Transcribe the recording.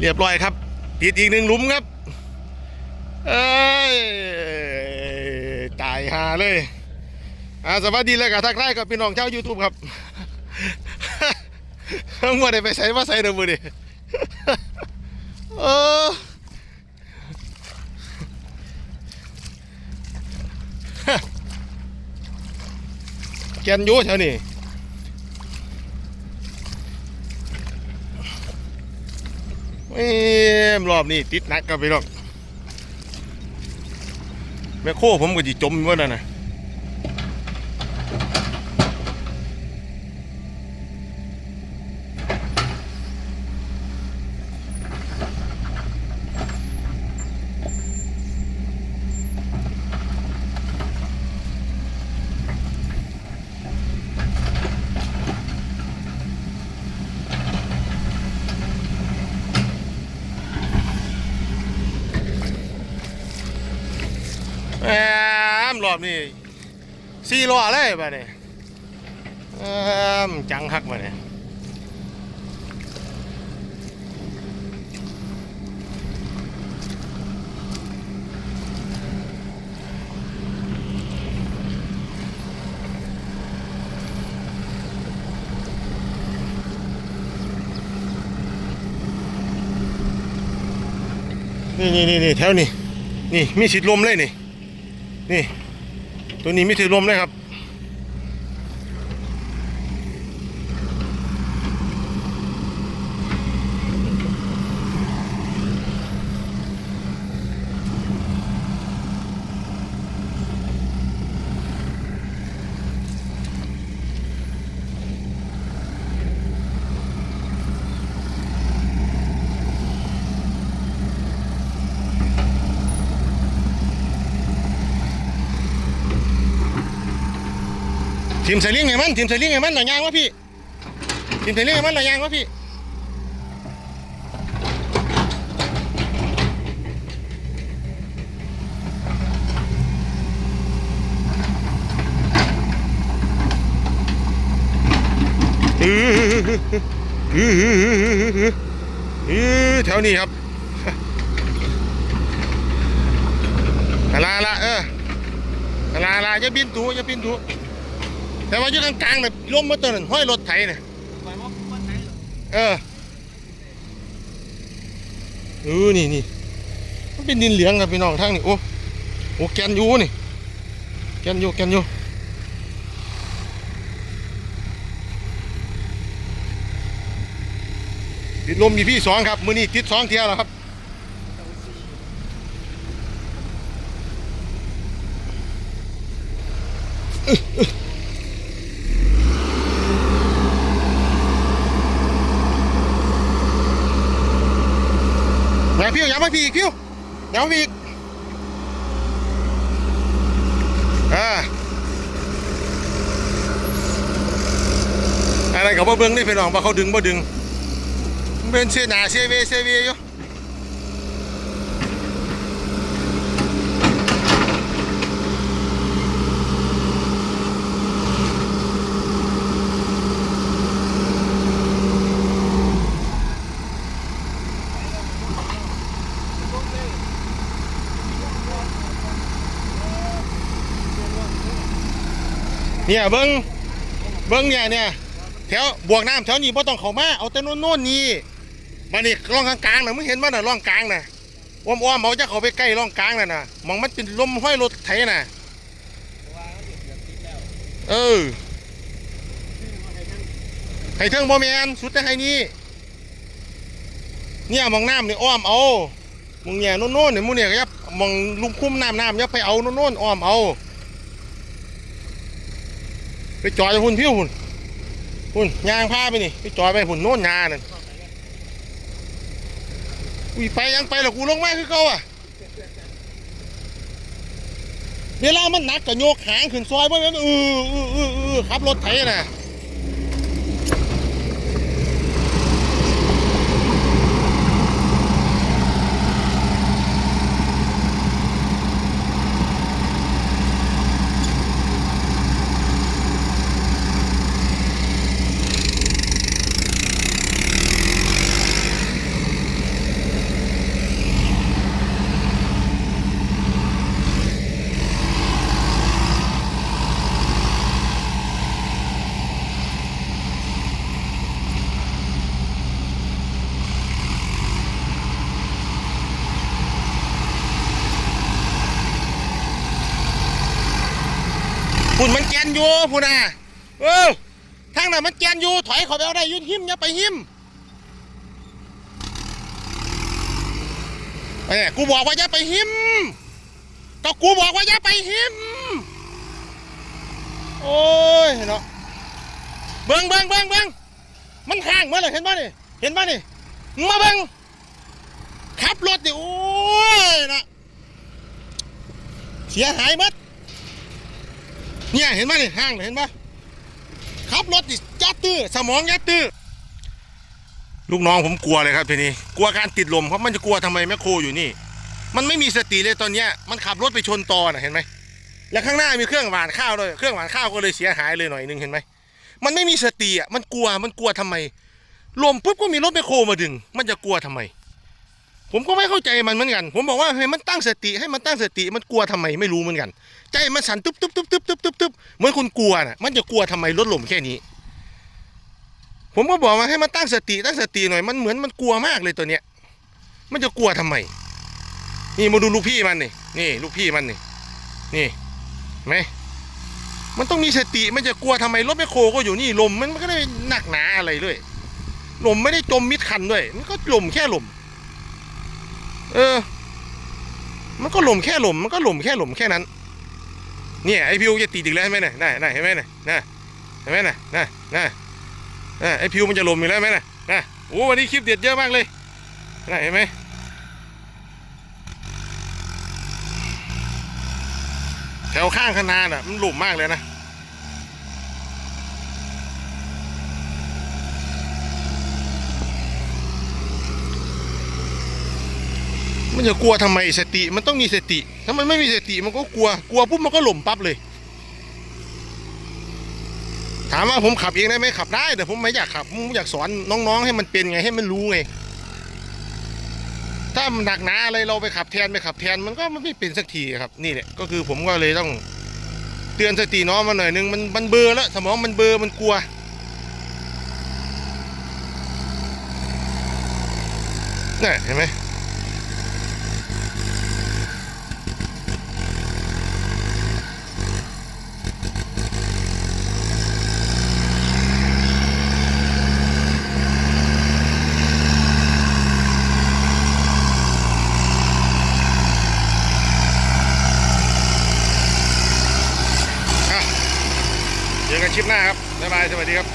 เรียบร้อยครับติดอีกหนึ่งหลุมครับ เอ้ยตายหาเลยอ่าสวัสดีเลยกับทักทายกับพี่น้องชาวยูทูบครับมัวได้ไปใส่มาใส่เดิมมือดิเออแกนยูแถวนี้ เอ้มรอบนี้ติดนักกับไปหรอกแม่โคผมก็จะจมว่านั่นนะ แอมรอบนี้สี่ล้อเลยบ้านี่แอมจังคักบ้านี่นี่นี่นี่นี่แถวนี้นี่มีสิทธิ์ลมเลยนี่ นี่ ตัวนี้มีถือลมเลยครับ ทีมใส่ลิงไงมันทีมใส่ลิงไงมันหน่อยยางวะพี่ทีมใส่ลิงไงมันหน่อยยางวะพี่เออเออเออเอแถวนี้ครับลาละเอออะลาละอย่าบินตูอย่าบินตู แต่ว่าอยู่กลางๆเนี่ยล้มมาตัวนั้นห้อยรถไถเนี่ยเออเออนี่นี่มันเป็นดินเหลืองครับพี่น้องทางนี่โอ้โอ้แกนอยูนี่แกนอยูแกนอยูติดลมมีพี่สองครับมือนี้ติดสองเที่ยแล้วครับออย่ามาพี่อีกพี่อย่ามาพีอีกอ่าอะไรกับว่าเบิ้งนี่พี่น้องว่าเขาดึงบ่ดึงเป็นเสียหนาเสียเวเสียเวอยู่ เนี่ยเบิ้งเบิ้งเนี่ยเนี่ยแถวบวกน้ำแถวนี้บ่ต้องเข้ามาเอาแต่โน่นโน่นนี่มานี่ร่องกลางๆน่ะมึงเห็นมั้ยน่ะร่องกลางน่ะอ้อมๆเอาจะเข้าไปใกล้ร่องกลางน่ะน่ะมองมันเป็นลมห้อยรถไถน่ะเออให้เทิงบ่แมนสุดแต่ให้นี่เนี่ยมองน้ำเนี่อ้อมเอามึงเนี่ยโน่นโน่นเนี่ยมึงเนี่ยก็อยับมองลุมคุ้มน้ำน้ำอยับไปเอาโน่นโน่นอ้อมเอา ไปจอยหุ่นพี่หุ่นหุ่นยางผ้าไปนี่ไปจอยไปหุ่นโน่นยานั่นอุ้ยไปยังไปหรอกูลงมาคือเก่าอะเวลามันหนักกับโยกหางขึ้นซอยบ่แม่นเออเออเออเออขับรถไถน่ะ นอยู่พูน่ะเออทางนั้นมันแกนอยู่ถอยเขาไปเอาได้ยุ่หิมอย่าไปหิมเอ้ยกูบอกว่าอย่าไปหิมก็กูบอกว่าอย่าไปหิมโอ้ยเนาะเบิ้งเบิ้งเบิ้งเบิ้งมันห่างเมื่อไหร่เห็นป่ะนี่เห็นป่ะนี่มาเบิ้งขับรถดิโอ้ยนะเสียหายมด เนี่ยเห็นไหมนี่ห้างเห็นปะขับรถดิยัดตื้อสมองยัดตื้อลูกน้องผมกลัวเลยครับทีนี้กลัวการติดลมเพราะมันจะกลัวทำไมแมคโครอยู่นี่ มันไม่มีสติเลยตอนเนี้ยมันขับรถไปชนตอนะเห็นไหมแล้วข้างหน้ามีเครื่องหวานข้าวด้วยเครื่องหวานข้าวก็เลยเสียหายเลยหน่อยนึงเห็นไหมมันไม่มีสติอะมันกลัวมันกลัวทำไมลมปุ๊บก็มีรถแมคโครมาดึง มันจะกลัวทำไม ผมก็ไม่เข้าใจมันเหมือนกัน ผมบอกว่าให้มันตั้งสติให้มันตั้งสติมันกลัวทำไมไม่รู้เหมือนกัน ใจมันสั่นตุ๊บตุ๊บตุ๊บตุ๊บตุ๊บตุ๊บตุ๊บเหมือนคุณกลัวน่ะมันจะกลัวทำไมรถล่มแค่นี้ ผมก็บอกว่าให้มันตั้งสติตั้งสติหน่อยมันเหมือนมันกลัวมากเลยตัวเนี้ย มันจะกลัวทำไม นี่มาดูลูกพี่มันนี่นี่ลูกพี่มันนี่นี่ไหมมันต้องมีสติมันจะกลัวทำไมรถแมคโครก็อยู่นี่ลมมันก็ไม่ได้หนักหนาอะไรเลยลมไม่ได้จมมิดคันด้วย มันก็ลมแค่ลม เออ มันก็หลมแค่หลมมันก็หลมแค่หลมแค่นั้น เนี่ยไอพิวจะติดอีกแล้วเห็นไหมเนี่ยน่ะเห็นไหมเนี่ยน่ะเห็นไหมน่ะน่ะน่ะน่ะไอพิวมันจะหลมอีกแล้วไหมน่ะน่ะโอ้วันนี้คลิปเด็ดเยอะมากเลยน่ะเห็นไหมแถวข้างคณาน่ะมันหลุมมากเลยนะ มันจะกลัวทำไมสติ มันต้องมีสติ ถ้ามันไม่มีสติมันก็กลัว กลัวปุ๊บมันก็หล่มปั๊บเลย ถามว่าผมขับเองได้ไหมขับได้ แต่ผมไม่อยากขับผมอยากสอนน้องๆ ให้มันเป็นไงให้มันรู้ไง ถ้ามันหนักหนาอะไรเราไปขับแทนไปขับแทนมันก็ไม่เป็นสักทีครับ นี่แหละก็คือผมก็เลยต้องเตือนสติน้องมาหน่อยนึงมันมันเบลอร์แล้วสมองมันเบลอร์มันกลัวนี่เห็นไหม เจอกัน คลิปหน้าครับบ๊ายบายสวัสดีครับ